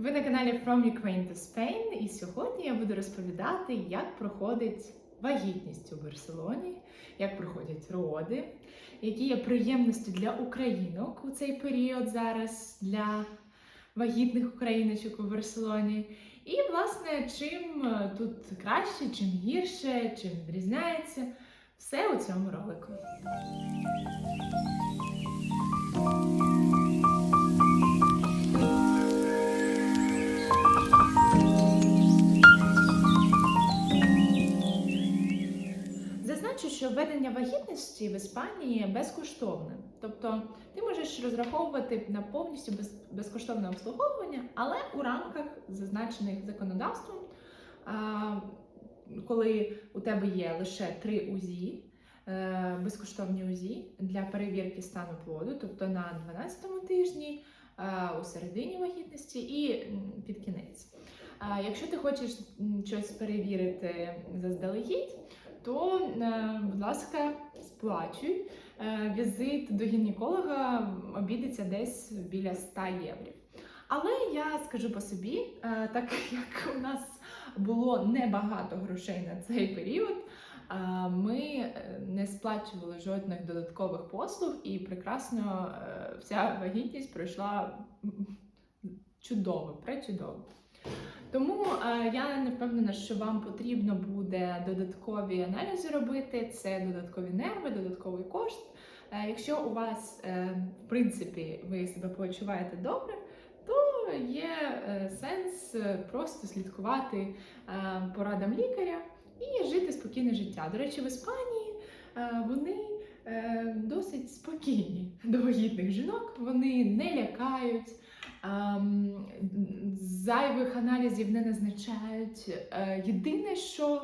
Ви на каналі From Ukraine to Spain, і сьогодні я буду розповідати, як проходить вагітність у Барселоні, як проходять роди, які є приємності для українок у цей період зараз для вагітних україночок у Барселоні. І, власне, чим е, тут краще, чим гірше, чим відрізняється, все у цьому ролику. Зазначу, що введення вагітності в Іспанії безкоштовне. Тобто ти можеш розраховувати на повністю без, безкоштовне обслуговування, але у рамках зазначених законодавством, коли у тебе є лише три УЗІ, е, безкоштовні УЗІ для перевірки стану плоду, тобто на 12-му тижні, е, у середині вагітності і під кінець. Якщо ти хочеш щось перевірити заздалегідь, то, е, будь ласка, сплачуй. Е, Візит до гінеколога обійдеться десь біля 100 євро. Але я скажу по собі, е, так як у нас було небагато грошей на цей період, ми не сплачували жодних додаткових послуг, і прекрасно вся вагітність пройшла чудово, пречудово. Тому е, я не впевнена, що вам потрібно буде додаткові аналізи робити. Це додаткові нерви, додатковий кошт. Е, якщо у вас, е, в принципі, ви себе почуваєте добре, то є сенс просто слідкувати порадам лікаря і жити спокійне життя. До речі, в Іспанії вони досить спокійні до вагітних жінок, вони не лякають. Ем, зайвих аналізів не назначають. Е, Єдине, що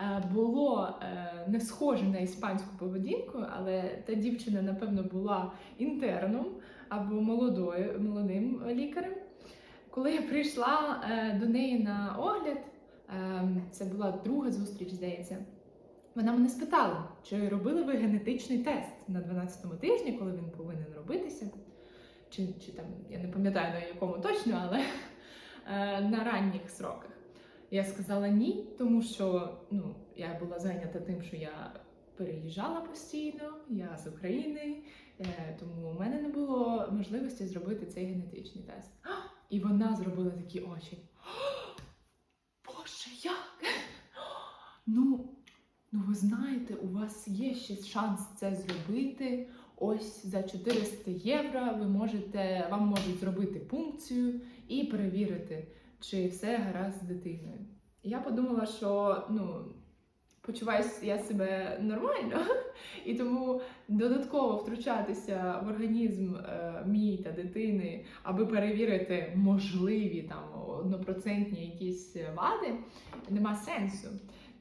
е, було е, не схоже на іспанську поведінку, але та дівчина, напевно, була інтерном або молодою, молодим лікарем. Коли я прийшла до неї на огляд, е, це була друга зустріч, здається. Вона мене спитала, чи робили ви генетичний тест на 12-му тижні, коли він повинен робитися чи, чи там я не пам'ятаю на якому точно, але е, на ранніх сроках. Я сказала ні, тому що ну, я була зайнята тим, що я переїжджала постійно, я з України, е, тому у мене не було можливості зробити цей генетичний тест. І вона зробила такі очі. Боже, як? Ну, ну ви знаєте, у вас є ще шанс це зробити. Ось за 400 євро ви можете, вам можуть зробити пункцію і перевірити, чи все гаразд з дитиною. Я подумала, що ну, почуваюся я себе нормально, і тому додатково втручатися в організм е, мій та дитини, аби перевірити можливі там однопроцентні якісь вади, нема сенсу.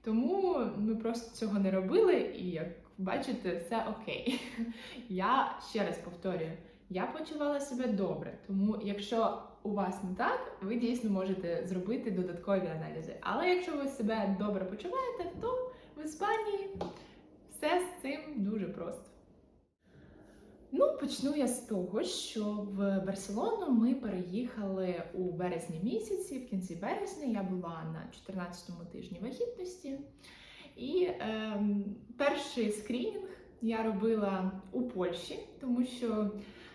Тому ми просто цього не робили, і як бачите, все окей. Я ще раз повторюю, я почувала себе добре. Тому, якщо у вас не так, ви дійсно можете зробити додаткові аналізи. Але якщо ви себе добре почуваєте, то в Іспанії все з цим дуже просто. Ну, почну я з того, що в Барселону ми переїхали у березні місяці. В кінці березня я була на 14-му тижні вагітності. І е, перший скринінг я робила у Польщі, тому що,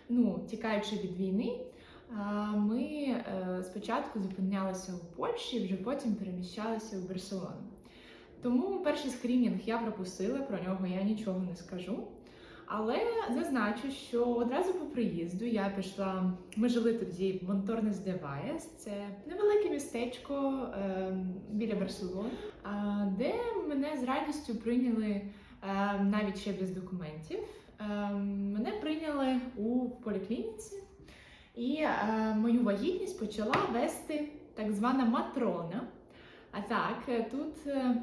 ну, тікаючи від війни, ми е, спочатку зупинялися у Польщі, вже потім переміщалися у Барселону. Тому перший скринінг я пропустила, про нього я нічого не скажу. Але зазначу, що одразу по приїзду я пішла. Ми жили тоді в Монторнес де це невелике містечко е, біля Барселони, де мене з радістю прийняли е, навіть ще без документів. Е, мене прийняли у поліклініці, і е, мою вагітність почала вести так звана матрона. А так, е, тут е,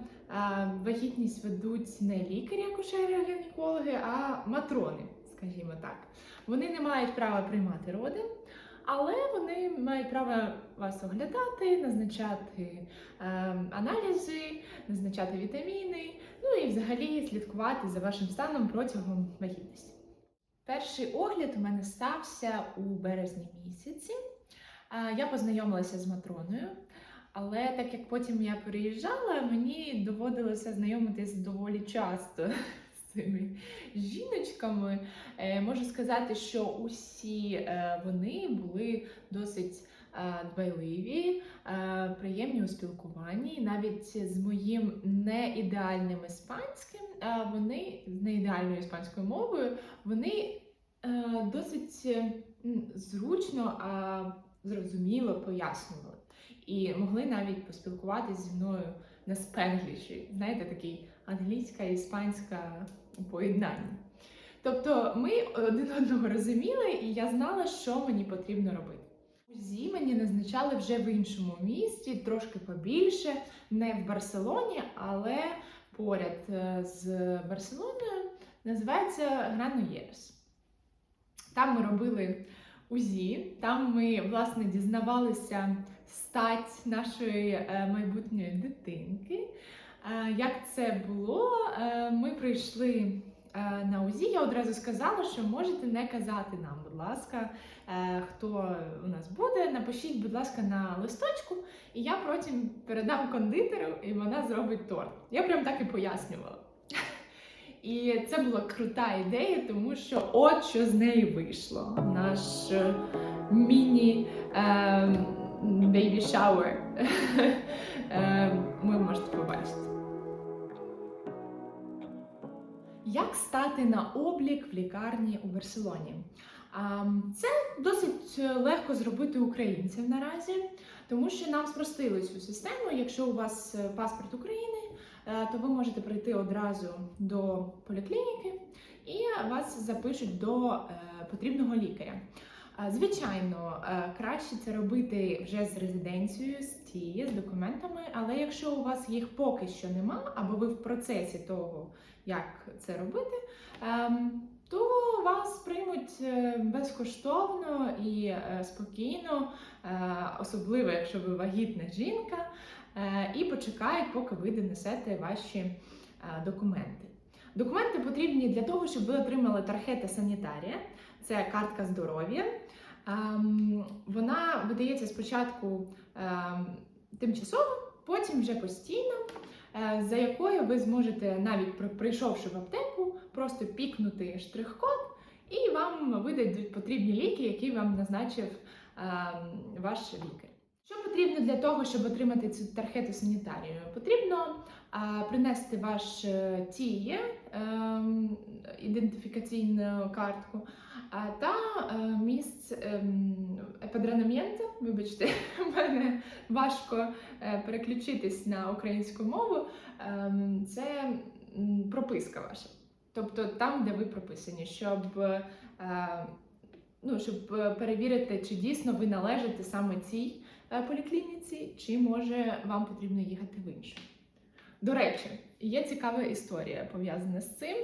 вагітність ведуть не лікарі, акушери, гінекологи, а матрони, скажімо так. Вони не мають права приймати роди, але вони мають право вас оглядати, назначати е, аналізи, назначати вітаміни, ну і взагалі слідкувати за вашим станом протягом вагітності. Перший огляд у мене стався у березні місяці. Я познайомилася з Матроною, але так як потім я переїжджала, мені доводилося знайомитись доволі часто з цими жіночками. Е, Можу сказати, що усі е, вони були досить е, дбайливі, приємні у спілкуванні. Навіть з моїм неідеальним іспанським, вони з неідеальною іспанською мовою, вони досить зручно, а зрозуміло пояснювали. І могли навіть поспілкуватися зі мною на спенгліші. Знаєте, такий англійська і іспанська поєднання. Тобто ми один одного розуміли, і я знала, що мені потрібно робити. УЗІ мені назначали вже в іншому місті, трошки побільше, не в Барселоні, але поряд е, з Барселоною називається Грануєрс. Там ми робили УЗІ, там ми власне дізнавалися стать нашої е, майбутньої дитинки. Е, Як це було? Е, Ми прийшли на УЗІ. Я одразу сказала, що можете не казати нам, будь ласка, хто у нас буде. Напишіть, будь ласка, на листочку, і я потім передам кондитеру, і вона зробить торт. Я прям так і пояснювала. І це була крута ідея, тому що от що з неї вийшло. Наш е, міні бейбі шауер. Ви можете побачити. Як стати на облік в лікарні у Барселоні? Це досить легко зробити українцям наразі, тому що нам спростили цю систему. Якщо у вас е, паспорт України, е, то ви можете прийти одразу до поліклініки і вас запишуть до е, потрібного лікаря. Звичайно, е, краще це робити вже з резиденцією, з тією, з документами, але якщо у вас їх поки що нема, або ви в процесі того, як це робити, ем, то вас приймуть е, безкоштовно і е, спокійно, е, особливо якщо ви вагітна жінка, е, і почекають, поки ви донесете ваші е, документи. Документи потрібні для того, щоб ви отримали тархета санітарія, це картка здоров'я. Ем, Вона видається спочатку ем, тимчасово, потім вже постійно, е, за якою ви зможете, навіть прийшовши в аптеку, просто пікнути штрих-код, і вам видадуть потрібні ліки, які вам назначив ем, ваш лікар. Що потрібно для того, щоб отримати цю тархету санітарію? Потрібно а, принести ваш е, тіє, ем, ідентифікаційну картку, а, та е, місць ем, епадронамента, вибачте, в мене важко е, переключитись на українську мову. Ем, Це прописка ваша. Тобто там, де ви прописані, щоб, е, ну, щоб е, перевірити, чи дійсно ви належите саме цій е, поліклініці, чи може вам потрібно їхати в іншу. До речі, є цікава історія пов'язана з цим.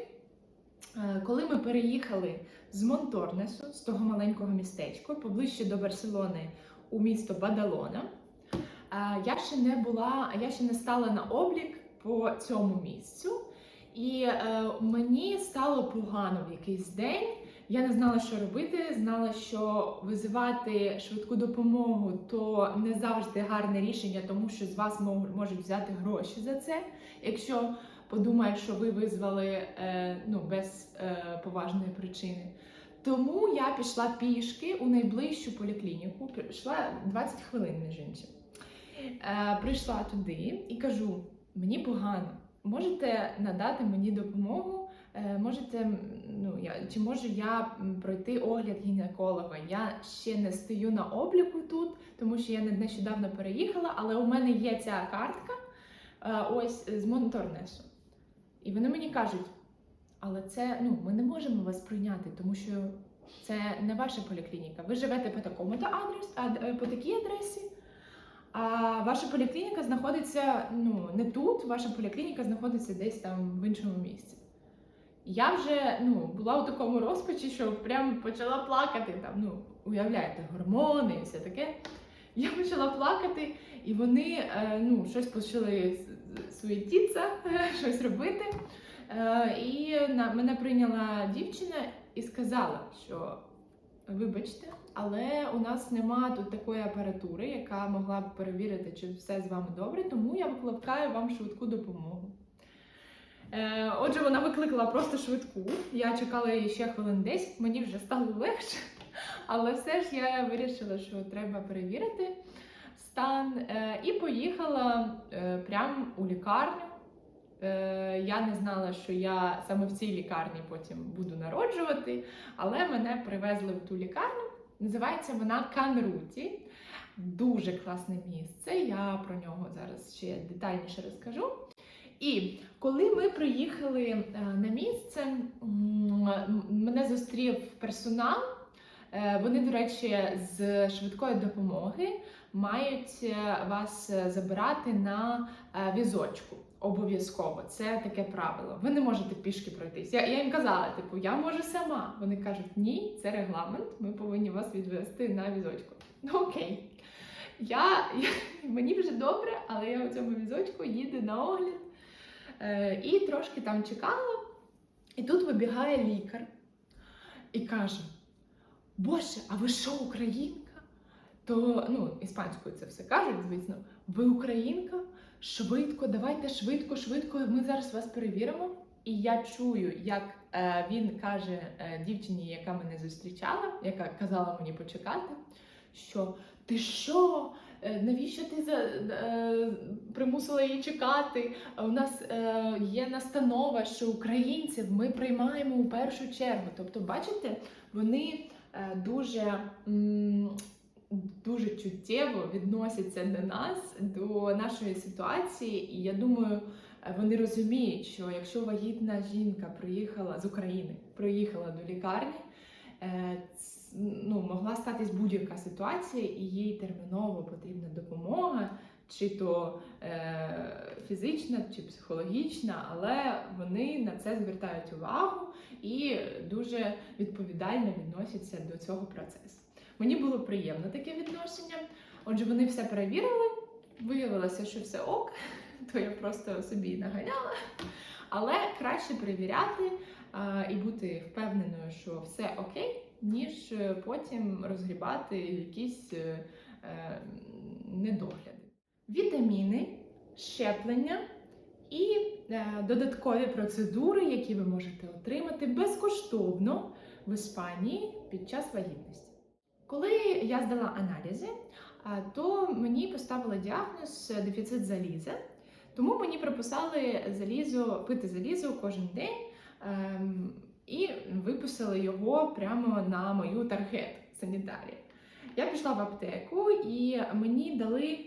Е, Коли ми переїхали з Монторнесу, з того маленького містечка, поближче до Барселони у місто Бадалона, е, я ще не була, я ще не стала на облік по цьому місцю, і е, мені стало погано в якийсь день. Я не знала, що робити, знала, що визивати швидку допомогу то не завжди гарне рішення, тому що з вас можуть взяти гроші за це, якщо подумають, що ви визвали е, ну, без е, поважної причини. Тому я пішла пішки у найближчу поліклініку, пішла 20 хвилин між іншим. Е, прийшла туди і кажу: мені погано, можете надати мені допомогу? Е, Можете, ну я чи можу я пройти огляд гінеколога? Я ще не стою на обліку тут, тому що я не- нещодавно переїхала, але у мене є ця картка е, ось з Монторнесу. І вони мені кажуть, але це ну ми не можемо вас прийняти, тому що це не ваша поліклініка. Ви живете по такому-то адрес, ад- е, по такій адресі. А ваша поліклініка знаходиться ну не тут, ваша поліклініка знаходиться десь там в іншому місці. Я вже ну, була у такому розпачі, що прям почала плакати. Там, ну, уявляєте, гормони і все таке. Я почала плакати, і вони е, ну, щось почали с- суетитися, щось робити. Е, і мене прийняла дівчина і сказала, що вибачте, але у нас нема тут такої апаратури, яка могла б перевірити, чи все з вами добре, тому я викликаю вам швидку допомогу. Е, отже, вона викликала просто швидку. Я чекала її ще хвилин 10, мені вже стало легше. Але все ж я вирішила, що треба перевірити стан. Е, і поїхала е, прямо у лікарню. Я не знала, що я саме в цій лікарні потім буду народжувати, але мене привезли в ту лікарню. Називається вона Канруті. Дуже класне місце. Я про нього зараз ще детальніше розкажу. І коли ми приїхали е, на місце, мене зустрів персонал. Е, Вони, до речі, з швидкої допомоги мають е, вас забирати на візочку. Обов'язково, це таке правило. Ви не можете пішки пройтись. Я, я їм казала, типу, я можу сама. Вони кажуть, ні, це регламент, ми повинні вас відвести на візочку. Ну окей. Я, я, мені вже добре, але я у цьому візочку їду на огляд і трошки там чекала. І тут вибігає лікар і каже: Боже, а ви що, українка? То ну, іспанською це все кажуть, звісно. Ви українка? Швидко, давайте швидко, швидко. Ми зараз вас перевіримо. І я чую, як е, він каже е, дівчині, яка мене зустрічала, яка казала мені почекати, що ти що? Е, Навіщо ти за, е, примусила її чекати? У нас е, є настанова, що українців ми приймаємо у першу чергу. Тобто, бачите, вони е, дуже, дуже чуттєво відносяться до нас, до нашої ситуації, і я думаю. Вони розуміють, що якщо вагітна жінка приїхала з України, приїхала до лікарні, е, ну, могла статись будь-яка ситуація, і їй терміново потрібна допомога, чи то е, фізична, чи психологічна, але вони на це звертають увагу і дуже відповідально відносяться до цього процесу. Мені було приємно таке відношення. Отже, вони все перевірили, виявилося, що все ок, то я просто собі наганяла. Але краще перевіряти а, і бути впевненою, що все окей, ніж е, потім розгрібати якісь е, е, недогляди. Вітаміни, щеплення і додаткові процедури, які ви можете отримати безкоштовно в Іспанії під час вагітності. Коли я здала аналізи, то мені поставили діагноз дефіцит заліза. Тому мені прописали залізо, пити залізо кожен день ем, і виписали його прямо на мою таргет санітарі. Я пішла в аптеку і мені дали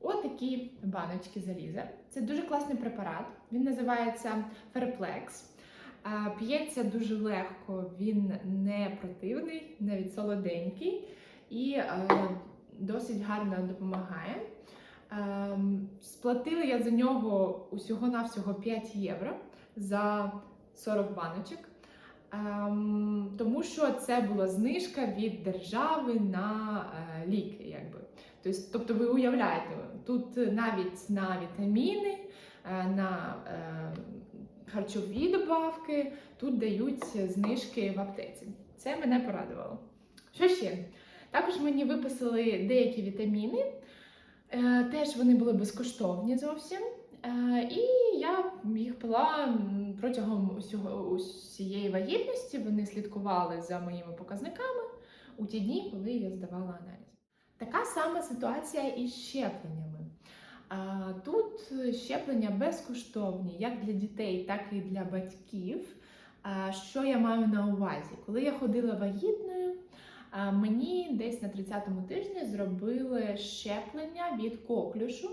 отакі баночки заліза. Це дуже класний препарат. Він називається. Е, П'ється дуже легко, він не противний, навіть солоденький і е, досить гарно допомагає. Ем, Сплатила я за нього усього-навсього 5 євро за 40 баночок. Ем, тому що це була знижка від держави на е, ліки. Якби. Тобто, тобто ви уявляєте, тут навіть на вітаміни, е, на е, харчові добавки тут дають знижки в аптеці. Це мене порадувало. Що ще? Також мені виписали деякі вітаміни. Теж вони були безкоштовні зовсім. Е, І я їх пила протягом усього, усієї вагітності. Вони слідкували за моїми показниками у ті дні, коли я здавала аналіз. Така сама ситуація із щепленнями. Тут щеплення безкоштовні як для дітей, так і для батьків. Що я маю на увазі? Коли я ходила вагітною, мені десь на 30-му тижні зробили щеплення від коклюшу,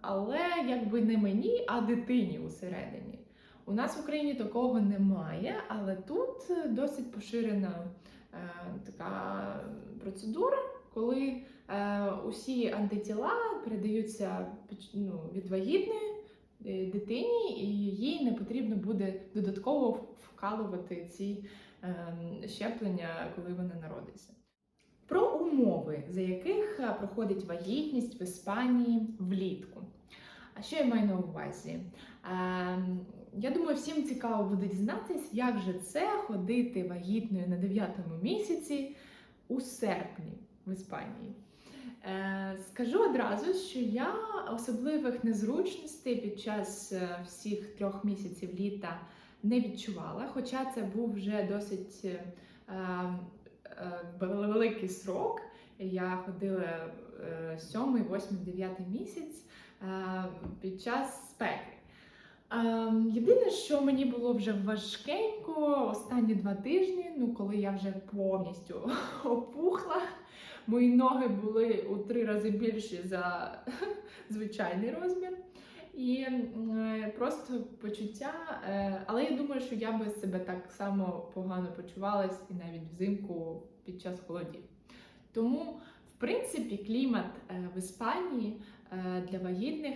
але якби не мені, а дитині усередині. У нас в Україні такого немає, але тут досить поширена е, така процедура, коли е, усі антитіла передаються ну, від вагітної е, дитині, і їй не потрібно буде додатково вкалувати ці е, щеплення, коли вона народиться. Про умови, за яких е, проходить вагітність в Іспанії влітку. А що я маю на увазі? Ем, я думаю, всім цікаво буде дізнатися, як же це ходити вагітною на 9 місяці у серпні в Іспанії. Е, Скажу одразу, що я особливих незручностей під час е, всіх трьох місяців літа не відчувала, хоча це був вже досить е, е, великий срок. Я ходила е, сьомий, восьмий, дев'ятий місяць е, під час спеки. Ем, Єдине, що мені було вже важкенько останні два тижні, ну коли я вже повністю опухла, мої ноги були у три рази більші за звичайний розмір. І е, просто почуття, е, але я думаю, що я би себе так само погано почувалась і навіть взимку під час холодів. Тому, в принципі, клімат е, в Іспанії для вагітних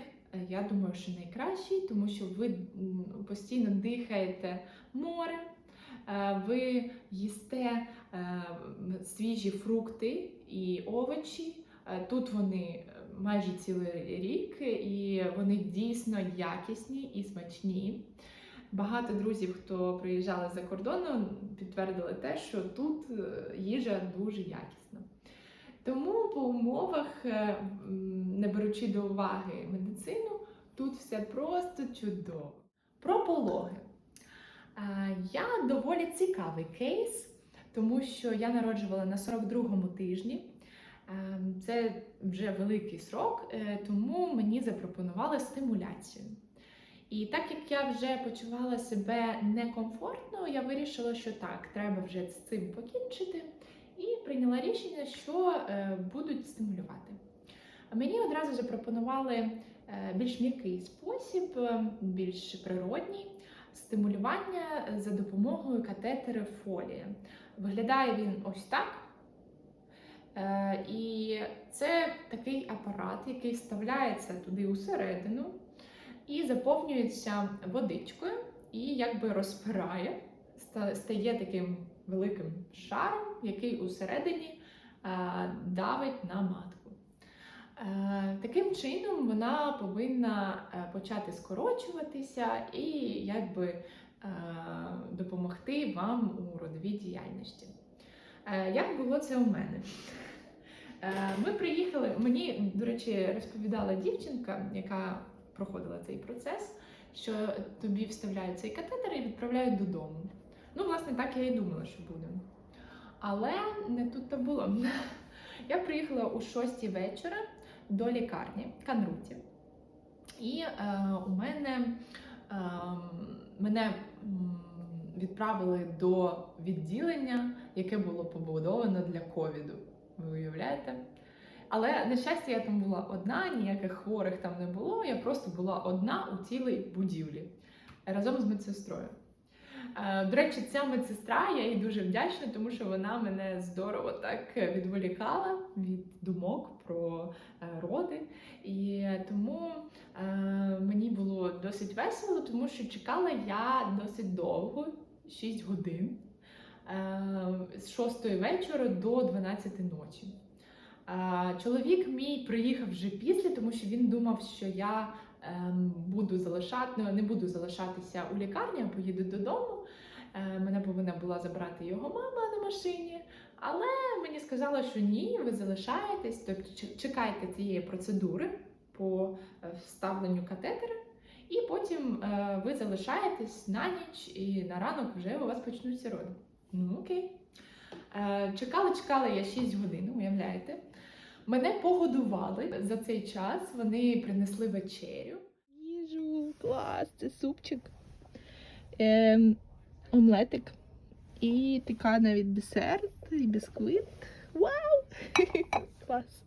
Я думаю, що найкращий, тому що ви постійно дихаєте морем, е, ви їсте свіжі фрукти і овочі. Тут вони майже цілий рік, і вони дійсно якісні і смачні. Багато друзів, хто приїжджали за кордону, підтвердили те, що тут е, їжа дуже якісна. Тому по умовах, е, не беручи до уваги медицину, тут все просто чудово. Про пологи. Е, Я доволі цікавий кейс, тому що я народжувала на 42-му тижні. Е, Це вже великий срок, е, тому мені запропонували стимуляцію. І так як я вже почувала себе некомфортно, я вирішила, що так, треба вже з цим покінчити, і прийняла рішення, що е, будуть стимулювати. Мені одразу запропонували е, більш м'який спосіб, більш природній стимулювання за допомогою катетери фолії. Виглядає він ось так. Е, І це такий апарат, який вставляється туди усередину і заповнюється водичкою, і якби розпирає, стає таким великим шаром, який усередині е, давить на матку. Е, Таким чином вона повинна почати скорочуватися і якби допомогти вам у родовій діяльності. Як було це у мене? Е, Ми приїхали, мені, до речі, розповідала дівчинка, яка проходила цей процес, що тобі вставляють цей катетер і відправляють додому. Ну, власне, так я і думала, що буде. Але не тут то було. Я приїхала у 6 вечора до лікарні Канруті. І е, у мене е, мене відправили до відділення, яке було побудовано для ковіду. Ви уявляєте? Але на щастя, я там була одна, ніяких хворих там не було. Я просто була одна у цілій будівлі разом з медсестрою. Е, До речі, ця медсестра, я їй дуже вдячна, тому що вона мене здорово так відволікала від думок про е, роди. І тому е, мені було досить весело, тому що чекала я досить довго 6 годин з 6 вечора до 12 ночі. Е, Чоловік мій приїхав вже після, тому що він думав, що я ем, буду залишати, ну, не буду залишатися у лікарні, а поїду додому. Е, Мене повинна була забрати його мама на машині, але мені сказали, що ні, ви залишаєтесь, тобто чекайте цієї процедури по е, вставленню катетера, і потім е, ви залишаєтесь на ніч, і на ранок вже у вас почнуться роди. Ну окей. Е, Чекала, чекала я 6 годин, уявляєте? Мене погодували за цей час. Вони принесли вечерю. Їжу, клас, це супчик, ем, омлетик і така навіть десерт, і бісквіт. Вау! Клас.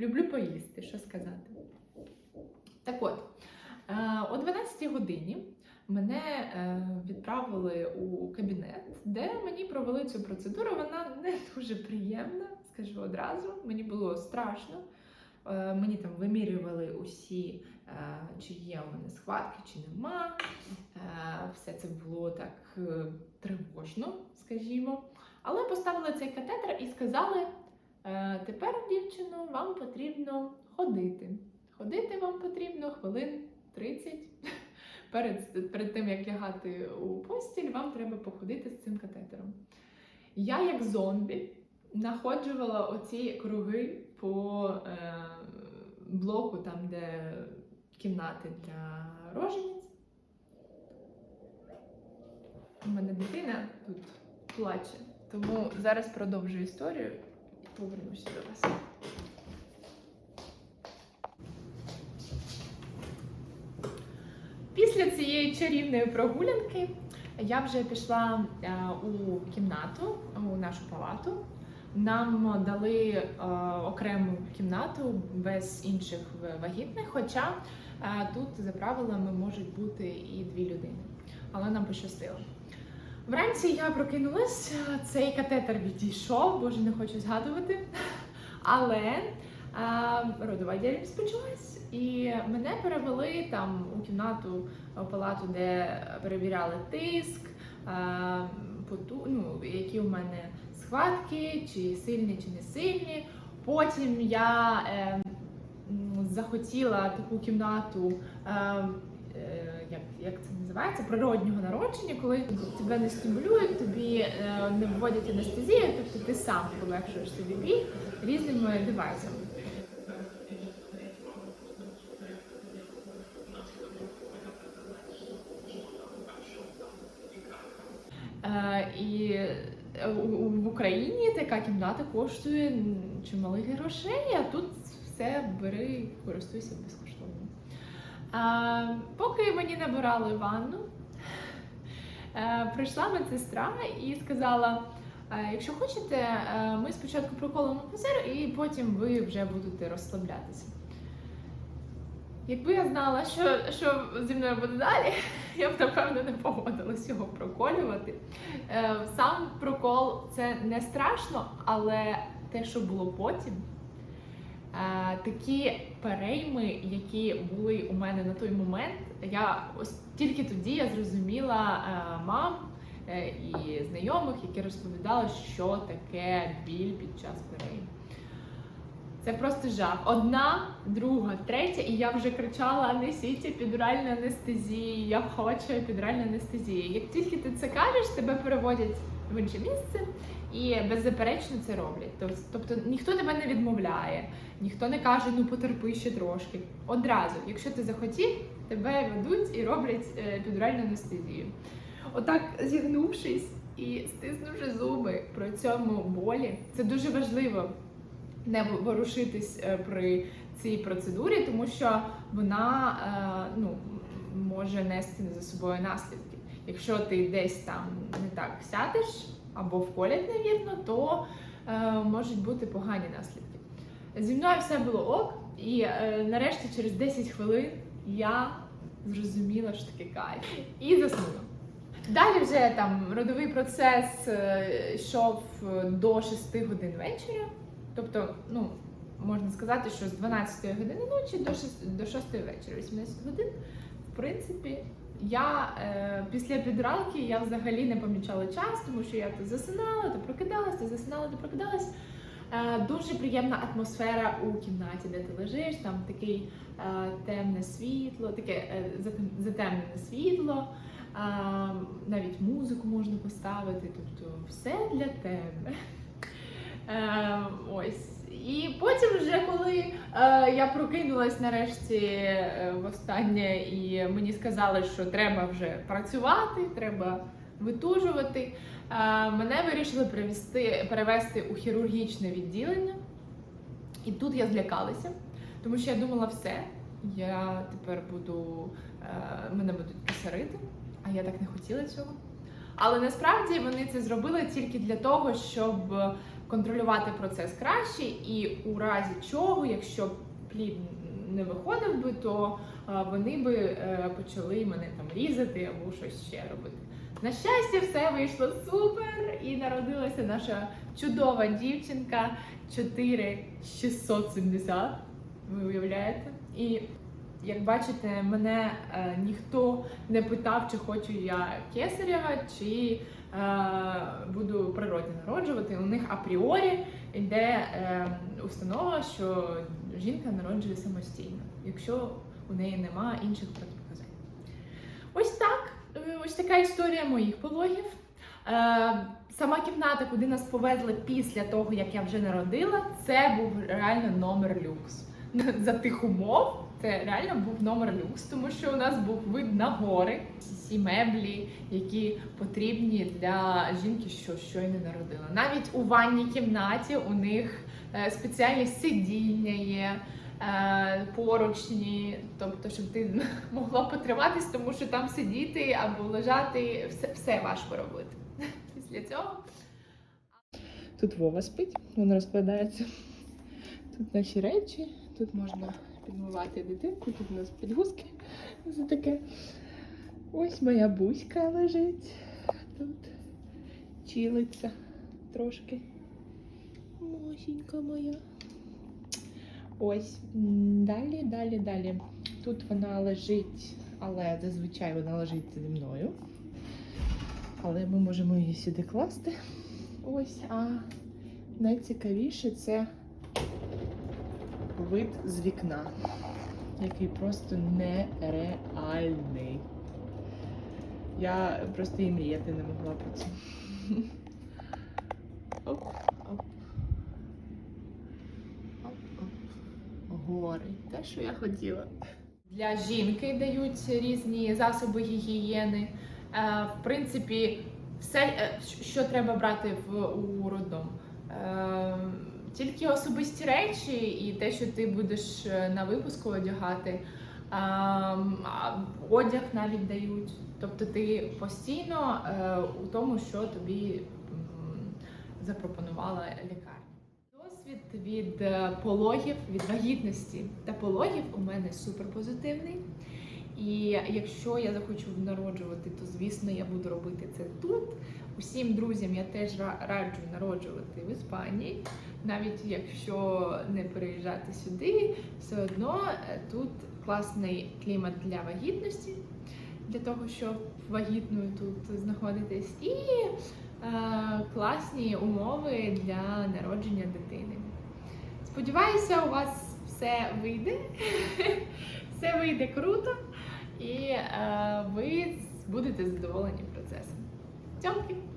Люблю поїсти, що сказати. Так от, е, о 12 годині мене е, відправили у кабінет, де мені провели цю процедуру. Вона не дуже приємна, скажу одразу. Мені було страшно. Е, Мені там вимірювали усі, е, чи є у мене схватки, чи нема. Все це було так тривожно, скажімо. Але поставили цей катетер і сказали: тепер, дівчино, вам потрібно ходити. Ходити вам потрібно хвилин 30. Перед, перед тим, як лягати у постіль, вам треба походити з цим катетером. Я, як зомбі, находжувала оці круги по е, блоку, там, де кімнати для рожениць. У мене дитина тут плаче. Тому зараз продовжу історію і повернуся до вас. Після цієї чарівної прогулянки я вже пішла е, у кімнату, у нашу палату. Нам дали е, окрему кімнату без інших вагітних, хоча е, тут за правилами можуть бути і дві людини. Але нам пощастило. Вранці я прокинулась, цей катетер відійшов, боже, не хочу згадувати. Але родова діяльність почалась, і мене перевели там у кімнату, у палату, де перевіряли тиск, е, поту, ну, які у мене схватки, чи сильні, чи не сильні. Потім я е, захотіла таку кімнату. Е, е, як, як це називається, природнього народження, коли тебе не стимулюють, тобі е, не вводять анестезію, тобто ти сам полегшуєш собі біль різними девайсами. Е, і е, у- у- в Україні така кімната коштує м, чималих грошей, а тут все бери, користуйся безкоштовно. Поки мені набирали ванну, е, прийшла медсестра і сказала: «Е, якщо хочете, е, ми спочатку проколимо пузир, і потім ви вже будете розслаблятися. Якби я знала, що, що зі мною буде далі, я б напевно не погодилась його проколювати. Е, Сам прокол це не страшно, але те, що було потім, е, такі перейми, які були у мене на той момент, я ось тільки тоді я зрозуміла е, мам і знайомих, які розповідали, що таке біль під час перейму. Це просто жах. Одна, друга, третя, і я вже кричала: несіть епідуральну анестезію, я хочу епідуральну анестезію. Як тільки ти це кажеш, тебе переводять в інше місце і беззаперечно це роблять. Тоб- Тобто ніхто тебе не відмовляє, ніхто не каже, ну потерпи ще трошки. Одразу, якщо ти захотів, тебе ведуть і роблять е, епідуральну анестезію. Отак зігнувшись і стиснувши зуби при цьому болі, це дуже важливо не ворушитись е, при цій процедурі, тому що вона е, ну, може нести за собою наслідки. Якщо ти десь там не так сядеш або вколять невірно, то е, можуть бути погані наслідки. Зі мною все було ок, і нарешті через 10 хвилин я зрозуміла, що таке кайф, і заснула. Далі вже там родовий процес йшов до 6 годин вечора. Тобто, ну, можна сказати, що з 12 години ночі до 6, до 6 вечора, 18 годин, в принципі, я е, після підралки я взагалі не помічала час, тому що я то засинала, то прокидалась, то засинала, то прокидалась. Е, дуже приємна атмосфера у кімнаті, де ти лежиш, там такий е, темне світло, таке е, затемнене світло. е, навіть музику можна поставити, тобто все для тебе. Е, ось. І потім, вже коли е, я прокинулась нарешті е, востаннє, і мені сказали, що треба вже працювати, треба витужувати. мене вирішили перевести, перевести у хірургічне відділення. І тут я злякалася, тому що я думала, все, я тепер буду, мене будуть кисарити, а я так не хотіла цього. Але насправді вони це зробили тільки для того, щоб контролювати процес краще, і у разі чого, якщо плід не виходив би, то е, вони би е, почали мене там різати або щось ще робити. На щастя, все вийшло супер, і народилася наша чудова дівчинка 4670. Ви уявляєте? І як бачите, мене е, ніхто не питав, чи хочу я кесарєва, чи е, буду природно народжувати. У них апріорі йде е, установа, що жінка народжує самостійно, якщо у неї нема інших протипоказань. е, ось така історія моїх пологів. Е, Сама кімната, куди нас повезли після того, як я вже народила, це був реально номер люкс. За тих умов це реально був номер люкс, тому що у нас був вид на гори, всі меблі, які потрібні для жінки, що щойно народила. Навіть у ванній кімнаті у них е, спеціальні сидіння є. е, Поручні, тобто, щоб ти могла потриматись, тому що там сидіти або лежати, все, все важко робити. Після цього. Тут Вова спить, він розкладається. Тут наші речі, тут можна підмивати дитинку, тут у нас підгузки. Це таке. Ось моя буська лежить. Тут чилиться трошки. Мосінька моя. Ось. Далі, далі, далі. Тут вона лежить, але зазвичай вона лежить зі мною. Але ми можемо її сюди класти. Ось, а найцікавіше це вид з вікна, який просто нереальний. Я просто і мріяти не могла про це. Оп, оп. Оп, оп. Гори. Те, що я хотіла. Для жінки дають різні засоби гігієни. Е, В принципі, все, е, що треба брати в у роддом. Тільки особисті речі і те, що ти будеш е, на випуску одягати. А одяг навіть дають. Тобто ти постійно е, у тому, що тобі м, запропонувала лікарня. Досвід від е, пологів, від вагітності та пологів у мене суперпозитивний. І якщо я захочу народжувати, то звісно я буду робити це тут. Усім друзям я теж раджу народжувати в Іспанії, навіть якщо не переїжджати сюди, все одно е, тут класний клімат для вагітності, для того, щоб вагітною тут знаходитись, і е, класні умови для народження дитини. Сподіваюся, у вас все вийде. Все вийде круто, і е, ви будете задоволені процесом. Don't